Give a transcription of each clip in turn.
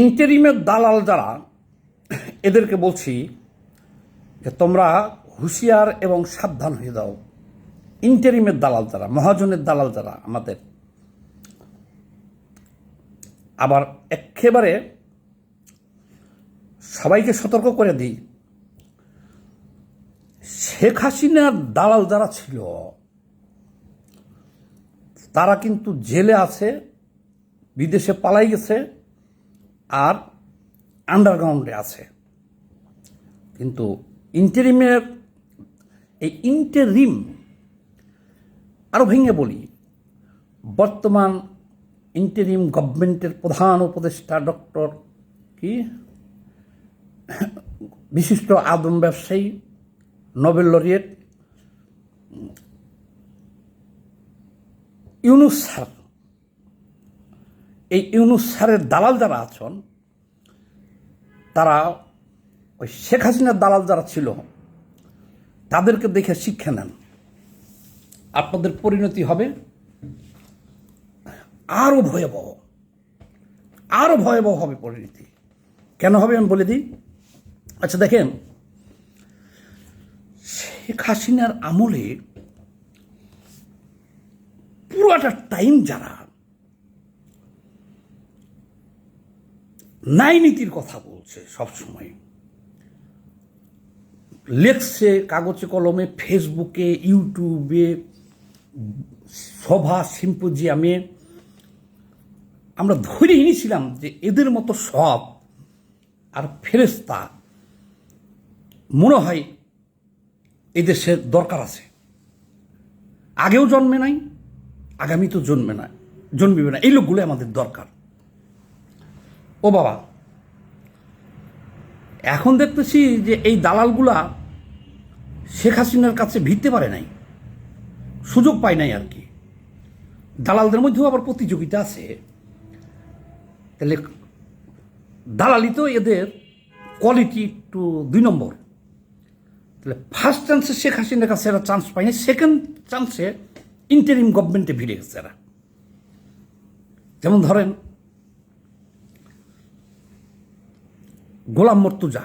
ইন্টারিমের দালাল যারা, এদেরকে বলছি যে তোমরা হুঁশিয়ার এবং সাবধান হয়ে যাও। ইন্টারিমের দালাল যারা, মহাজনের দালাল যারা আমাদের। আবার একেবারে সবাইকে সতর্ক করে দিই, শেখ হাসিনার দালাল যারা ছিল, তারা কিন্তু জেলে আছে, বিদেশে পালাই গেছে আর আন্ডারগ্রাউন্ডে আছে। কিন্তু ইন্টারিমের এই ইন্টারিম আরও ভেঙে বলি, বর্তমান ইন্টারিম গভর্নমেন্টের প্রধান উপদেষ্টা ডক্টর কি? বিশিষ্ট আদম ব্যবসায়ী, নোবেল লরিয়েট ইউনুস এই ইউনুস স্যারের দালাল যারা আছেন, তারা ওই শেখ হাসিনার দালাল যারা ছিল, তাদেরকে দেখে শিক্ষা নেন। আপনাদের পরিণতি হবে আরও ভয়াবহ আরও ভয়াবহ হবে পরিণতি। কেন হবে আমি বলে দিই? আচ্ছা দেখেন, শেখ হাসিনার আমলে পুরোটা টাইম যারা ন্যায় নীতির কথা বলছে সবসময়। লেখছে কাগজে কলমে, ফেসবুকে, ইউটিউবে, সভা, সিম্পোজিয়ামে। আমরা ধরে নিয়েছিলাম যে এদের মতো সব আর ফেরেস্তা মনে হয় এদেশের দরকার আছে। আগেও জন্মে নাই আগামী তো জন্মে না জন্মিবে না। এই লোকগুলো আমাদের দরকার। ও বাবা। এখন দেখতেছি যে এই দালালগুলা শেখ হাসিনার কাছে ভিড়তে পারে নাই, সুযোগ পায় নাই আর কি। দালালদের মধ্যেও আবার প্রতিযোগিতা আছে। তাহলে দালালি তো এদের কোয়ালিটি একটু দুই নম্বর। তাহলে ফার্স্ট চান্সে শেখ হাসিনার কাছে এরা চান্স পায়নি সেকেন্ড চান্সে ইন্টারিম গভর্নমেন্টে ভিড়ে গেছে এরা। যেমন ধরেন গোলাম মর্তুজা,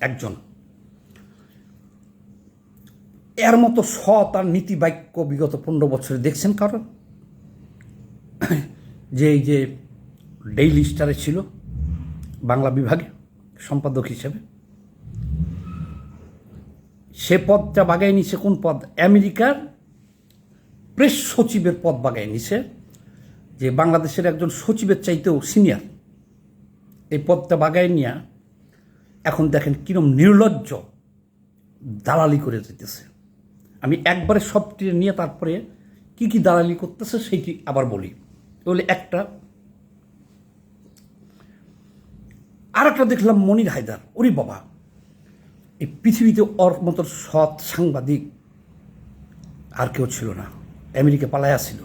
একজন। এর মতো সৎ আর নীতি বাক্য বিগত পনেরো বছরে দেখছেন কারণ? যে এই যে ডেইলি স্টারে ছিল বাংলা বিভাগে, সম্পাদক হিসেবে। সে পদটা বাগায় নিছে কোন পদ? আমেরিকার প্রেস সচিবের পদ বাগায় নিছে যে বাংলাদেশের একজন সচিবের চাইতেও সিনিয়র। এই পদটা বাগায় নিয়ে এখন দেখেন কিরম নির্লজ্জ দালালি করে যেতেছে। আমি একবারে সবটি নিয়ে তারপরে কি কি দালালি করতেছে সেইটি আবার বলি। বলে একটা। আর একটা দেখলাম মনির হায়দার ওরে বাবা। এই পৃথিবীতে ওর মতো সৎ সাংবাদিক আর কেউ ছিল না। আমেরিকা পালায়া ছিল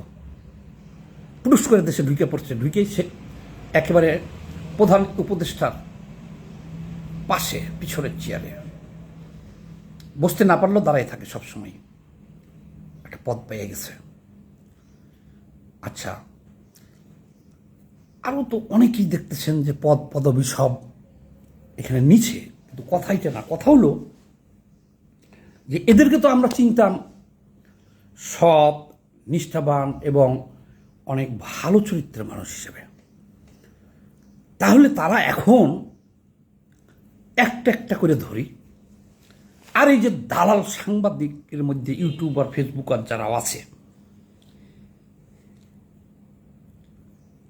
পুরুষ করে দেশে ঢুকে পড়ছে। ঢুকে সে একেবারে প্রধান উপদেষ্টার পাশে, পিছনের চেয়ারে বসতে না পারলেও দাঁড়াই থাকে সবসময়। একটা পদ পেয়ে গেছে। আচ্ছা আরও তো অনেকেই দেখতেছেন যে পদ, পদবি সব এখানে নিচে, কিন্তু কথাইটা না। কথা হলো যে এদেরকে তো আমরা চিনতাম সৎ, নিষ্ঠাবান এবং অনেক ভালো চরিত্রের মানুষ হিসেবে। তাহলে তারা এখন একটা একটা করে ধরি। আর এই যে দালাল সাংবাদিকের মধ্যে ইউটিউব আর ফেসবুক আর যারা আছে,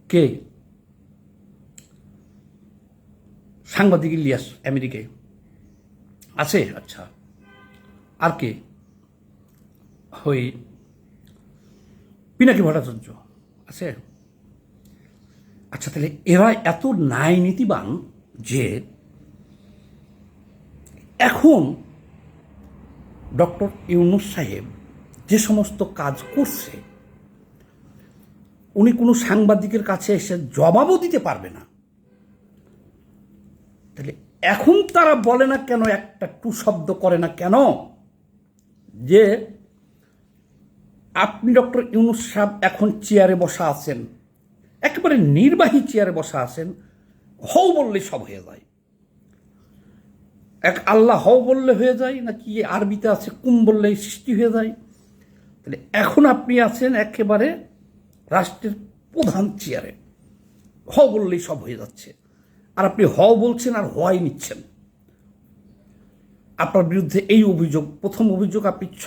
কে? সাংবাদিক ইলিয়াস আমেরিকায় আছে? আচ্ছা। আর কে? ওই পিনাকি ভট্টাচার্য আছে? আচ্ছা তাহলে এরা এত ন্যায় নীতিবান যে এখন ডক্টর ইউনুস সাহেব যে সমস্ত কাজ করছে, উনি কোনো সাংবাদিকের কাছে এসে জবাবও দিতে পারবে না। তাহলে এখন তারা বলে না কেন, একটা টু শব্দ করে না কেন যে আপনি ডক্টর ইউনুস সাহেব এখন চেয়ারে বসা আছেন? একেবারে নির্বাহী চেয়ারে বসা আছেন, হও বললে সব হয়ে যায়। এক আল্লাহ হও বললে হয়ে যায়, নাকি আরবিতে আছে কুম বললে সৃষ্টি হয়ে যায়? তাহলে এখন আপনি আছেন একেবারে রাষ্ট্রের প্রধান চেয়ারে। হ বললেই সব হয়ে যাচ্ছে। আর আপনি হ বলছেন আর হওয়াই নিচ্ছেন। আপনার বিরুদ্ধে এই অভিযোগ, প্রথম অভিযোগ আপনি ছ,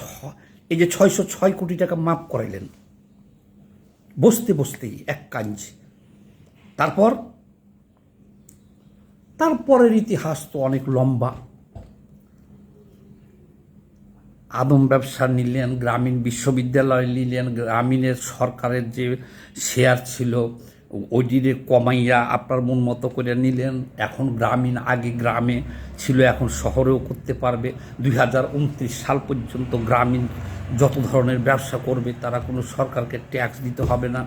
এই যে ছয়শো ছয় কোটি টাকা মাফ করাইলেন। বসতে বসতেই এক কাঞ্জ তারপর? তারপরের ইতিহাস তো অনেক লম্বা। আদম ব্যবসা নিলেন, গ্রামীণ বিশ্ববিদ্যালয় নিলেন, গ্রামীণের সরকারের যে শেয়ার ছিল, ওইটিরে কমাইয়া আপনার মন মতো করে নিলেন। এখন গ্রামীণ, আগে গ্রামে ছিল, এখন শহরেও করতে পারবে। দুই হাজার উনত্রিশ সাল পর্যন্ত গ্রামীণ যত ধরনের ব্যবসা করবে, তারা কোনো সরকারকে ট্যাক্স দিতে হবে না।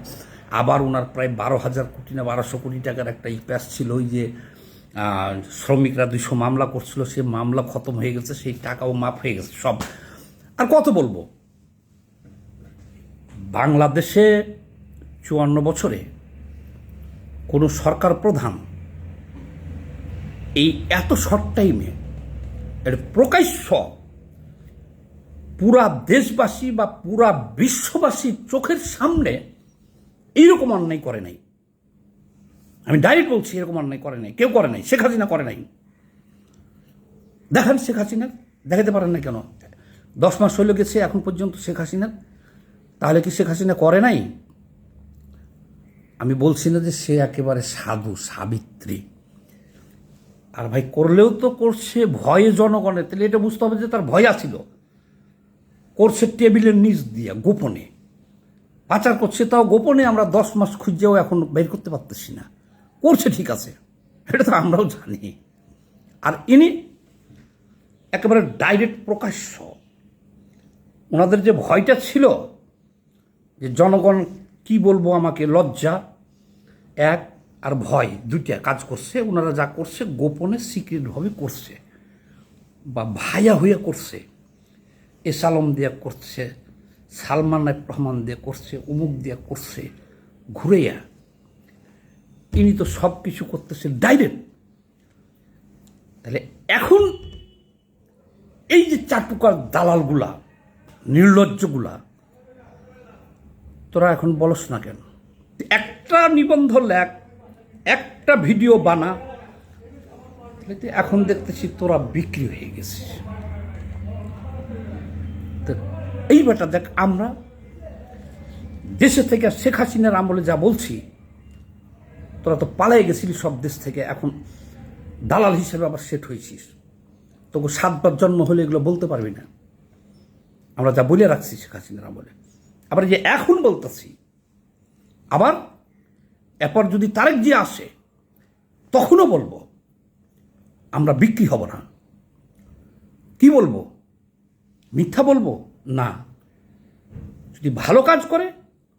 আবার ওনার প্রায় বারো হাজার কোটি না বারোশো কোটি টাকার একটা ইপ্যাস ছিল ওই যে শ্রমিকরা দুশো মামলা করছিল সেই মামলা খতম হয়ে গেছে, সেই টাকাও মাফ হয়ে গেছে, সব। আর কত বলব? বাংলাদেশে চুয়ান্ন বছরে কোনো সরকার প্রধান এই এত শর্ট টাইমে এর প্রকাশ্য পুরা দেশবাসী বা পুরা বিশ্ববাসীর চোখের সামনে এইরকম অন্যায় করে নাই। আমি ডাইরেক্ট বলছি এরকম অন্যায় করে নাই। কেউ করে নাই। শেখ হাসিনা করে নাই। দেখান শেখ হাসিনা। দেখাতে পারেন না কেন? দশ মাস হইলে গেছে এখন পর্যন্ত শেখ হাসিনার তাহলে কি শেখ হাসিনা করে নাই? আমি বলছি না যে সে একেবারে সাধু, সাবিত্রী। আর ভাই, করলেও তো করছে, ভয়ে জনগণের। তাহলে এটা বুঝতে হবে যে তার ভয় আছিল। করছে টেবিলের নিচ দিয়ে, গোপনে। পাচার করছে, তাও গোপনে আমরা দশ মাস খুঁজেও এখন বের করতে পারতেছি না। করছে ঠিক আছে, এটা তো আমরাও জানি। আর ইনি একেবারে ডাইরেক্ট প্রকাশ্য। ওনাদের যে ভয়টা ছিল, যে জনগণ কি বলব আমাকে, লজ্জা, এক আর ভয়, দুইটা কাজ করছে, ওনারা যা করছে, গোপনে সিক্রেটভাবে করছে, বা ভাইয়া হইয়া করছে। এসালম দিয়া করছে, সালমান রহমান দিয়ে করছে, উমুক দিয়া করছে ঘুরেয়া তিনি তো সব কিছু করতেছে ডাইরেক্ট তাহলে এখন এই যে চাটুকার দালালগুলা, নির্লজ্জগুলা, তোরা এখন বলস না কেন? একটা নিবন্ধ লেখ, একটা ভিডিও বানা এখন দেখতেছি তোরা বিক্রি হয়ে গেছিস এই বেটা দেখ, আমরা দেশে থেকে শেখ হাসিনার আমলে যা বলছি, তোরা তো পালাই গেছিলি সব দেশ থেকে, এখন দালাল হিসেবে আবার সেট হয়েছিস। তোকে সাতবার জন্ম হলে এগুলো বলতে পারবি না। আমরা যা বলে রাখছি শেখ হাসিনার আমলে। আবার যে এখন বলতেছি, আবার এরপর যদি তারেক যে আসে, তখনও বলব, আমরা বিক্রি হব না। কি বলব? মিথ্যা বলব? না। যদি ভালো কাজ করে,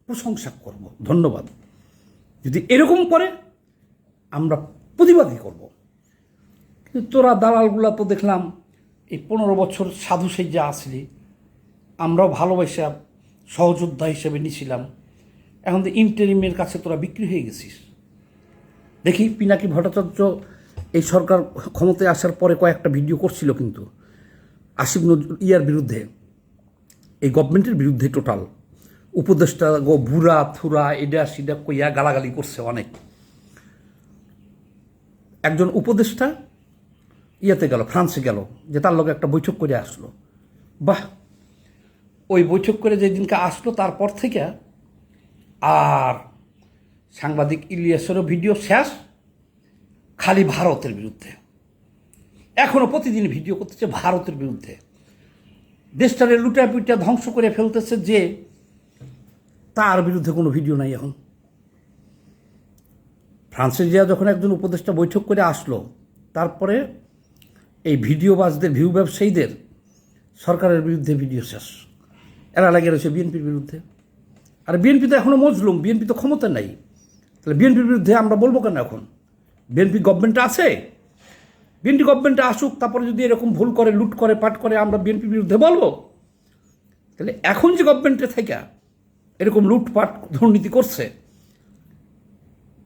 প্রশংসা করব। ধন্যবাদ। যদি এরকম করে, আমরা প্রতিবাদই করব। কিন্তু তোরা দালালগুলা তো দেখলাম, এই পনেরো বছর সাধু সেজা আসলি। আমরাও ভালোবাসা সহযোদ্ধা হিসেবে নিছিলাম। এখন তো ইন্টারিমের কাছে তোরা বিক্রি হয়ে গেছিস। দেখি পিনাকি ভট্টাচার্য এই সরকার ক্ষমতায় আসার পরে কয়েকটা ভিডিও করছিল কিন্তু। আসিফ নজরুল ইয়ার বিরুদ্ধে। এই গভর্নমেন্টের বিরুদ্ধে টোটাল উপদেষ্টা গো বুড়া থুরা এডা, সিডা কইয়া গালাগালি করছে অনেক। একজন উপদেষ্টা ইয়েতে গেল, ফ্রান্সে গেল, যে তার লগে একটা বৈঠক করে আসলো। বাহ! ওই বৈঠক করে যেদিনকে আসলো, তারপর থেকে আর সাংবাদিক ইলিয়াসেরও ভিডিও শেষ, খালি ভারতের বিরুদ্ধে। এখনও প্রতিদিন ভিডিও করতেছে ভারতের বিরুদ্ধে। দেশটারে লুটা পিটা ধ্বংস করে ফেলতেছে যে তার বিরুদ্ধে কোনো ভিডিও নাই এখন। ফ্রান্সে যা যখন একজন উপদেষ্টা বৈঠক করে আসলো, তারপরে এই ভিডিওবাজদের, ভিউ ব্যবসায়ীদের সরকারের বিরুদ্ধে ভিডিও শেষ। এরা লাগে রয়েছে বিএনপির বিরুদ্ধে। আর বিএনপি তো এখনও মজলুম, বিএনপি তো ক্ষমতা নাই। তাহলে বিএনপির বিরুদ্ধে আমরা বলব কেন এখন? বিএনপি গভর্নমেন্ট আছে? বিএনপি গভর্নমেন্টে আসুক, তারপরে যদি এরকম ভুল করে, লুট করে, পাট করে, আমরা বিএনপির বিরুদ্ধে বলব? তাহলে এখন যে গভর্নমেন্টে থেকে এরকম লুটপাট দুর্নীতি করছে,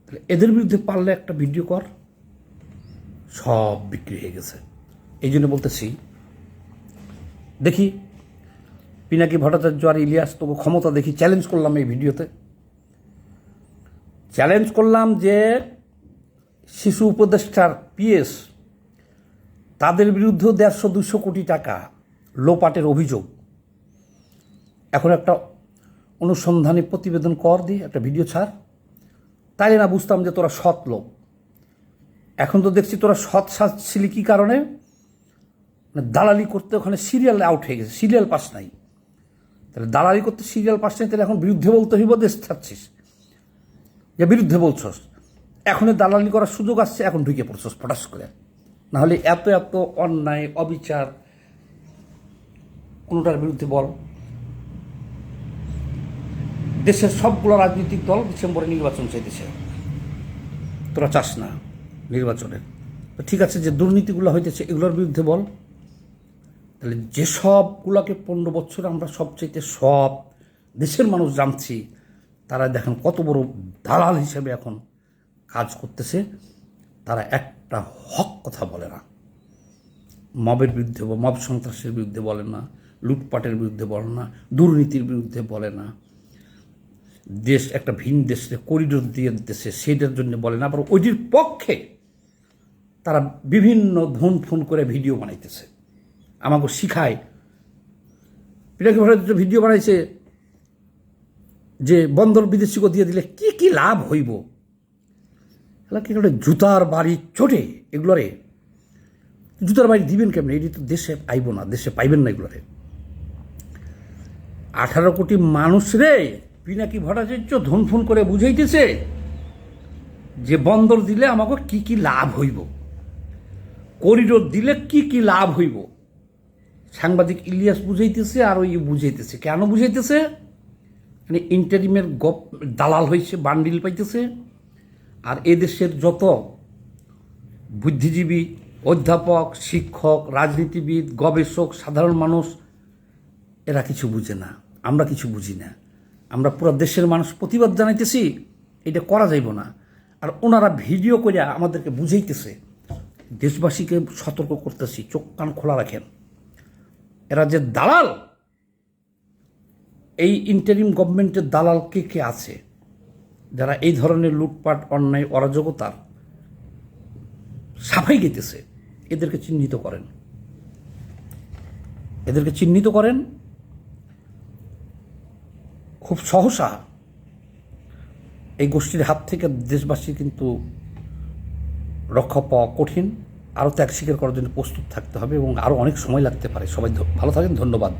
তাহলে এদের বিরুদ্ধে পারলে একটা ভিডিও কর। সব বিক্রি হয়ে গেছে। এই জন্য বলতেছি, দেখি, পিনাকি ভট্টাচার্য আর ইলিয়াস তোকে ক্ষমতা দেখি চ্যালেঞ্জ করলাম এই ভিডিওতে। চ্যালেঞ্জ করলাম যে শিশু উপদেষ্টার পিএস তাদের বিরুদ্ধেও দেড়শো দুশো কোটি টাকা লোপাটের অভিযোগ। এখন একটা অনুসন্ধানী প্রতিবেদন কর দি একটা ভিডিও ছাড়। তাইলে না বুঝতাম যে তোরা সৎ লোক। এখন তো দেখছি তোরা সৎ সাজছিলি কী কারণে? মানে দালালি করতে ওখানে সিরিয়াল আউট হয়ে গেছে, সিরিয়াল পাস নাই। তাহলে দালালি করতে সিরিয়াল পাস নাই, তাহলে এখন বিরুদ্ধে বলতে হইব দেশ ছাড়ছিস। যে বিরুদ্ধে বলছস। এখনই দালালি করার সুযোগ আসছে, এখন ঢুকে পড়ছস ফটাস করে। নাহলে এত এত অন্যায়, অবিচার, কোনোটার বিরুদ্ধে বল। দেশের সবগুলো রাজনৈতিক দল ডিসেম্বরে নির্বাচন চাইতেছে। তোরা চাস না নির্বাচনের। তো ঠিক আছে যে দুর্নীতিগুলো হইতেছে, এগুলোর বিরুদ্ধে বল। তাহলে যেসবগুলোকে পনেরো বছর আমরা সবচাইতে সব দেশের মানুষ জানছি, তারা দেখেন কত বড় দালাল হিসেবে এখন কাজ করতেছে। তারা একটা হক কথা বলে না। মবের বিরুদ্ধে মব সন্ত্রাসের বিরুদ্ধে বলে না, লুটপাটের বিরুদ্ধে বলে না, দুর্নীতির বিরুদ্ধে বলে না। দেশ, একটা ভিন দেশে করিডোর দিয়ে দেশে সেটার জন্য বলে না। আবার ওইটির পক্ষে তারা বিভিন্ন ধন ফোন করে ভিডিও বানাইতেছে। আমাকে শিখায়। পিনাকি ভট্টাচার্য ভিডিও বানাইছে, যে বন্দর বিদেশিকে দিয়ে দিলে কি কি লাভ হইব? এগুলো কি একটা জুতার বাড়ি চটে এগুলোরে। জুতার বাড়ি দিবেন কেমন? এটি তো দেশে আইব না, দেশে পাইবেন না এগুলোরে। আঠারো কোটি মানুষ রে, পিনাকি ভট্টাচার্য ধন ফোন করে বুঝাইতেছে যে বন্দর দিলে আমাকে কি কি লাভ হইব, করিডোর দিলে কি কি লাভ হইব। সাংবাদিক ইলিয়াস বুঝাইতেছে আর ওই বুঝাইতেছে। কেন বুঝাইতেছে? মানে ইন্টারিমের গপ দালাল হয়েছে বান্ডিল পাইতেছে। আর এদেশের যত বুদ্ধিজীবী, অধ্যাপক, শিক্ষক, রাজনীতিবিদ, গবেষক, সাধারণ মানুষ, এরা কিছু বুঝে না। আমরা কিছু বুঝি না। আমরা পুরো দেশের মানুষ প্রতিবাদ জানাইতেছি, এটা করা যাইব না। আর ওনারা ভিডিও করে আমাদেরকে বুঝাইতেছে, দেশবাসীকে সতর্ক করতেছি, চোখ কান খোলা রাখেন। এরা যে দালাল, এই ইন্টারিম গভর্নমেন্টের দালাল কে কে আছে? যারা এই ধরনের লুটপাট, অন্যায়, অরাজকতার সাফাই গেতেছে, এদেরকে চিহ্নিত করেন। এদেরকে চিহ্নিত করেন, খুব সহসা এই গোষ্ঠীর হাত থেকে দেশবাসী কিন্তু রক্ষা পাওয়া কঠিন। আরও ত্যাগ স্বীকার করার জন্য প্রস্তুত থাকতে হবে এবং আরও অনেক সময় লাগতে পারে। সবাই ভালো থাকেন, ধন্যবাদ।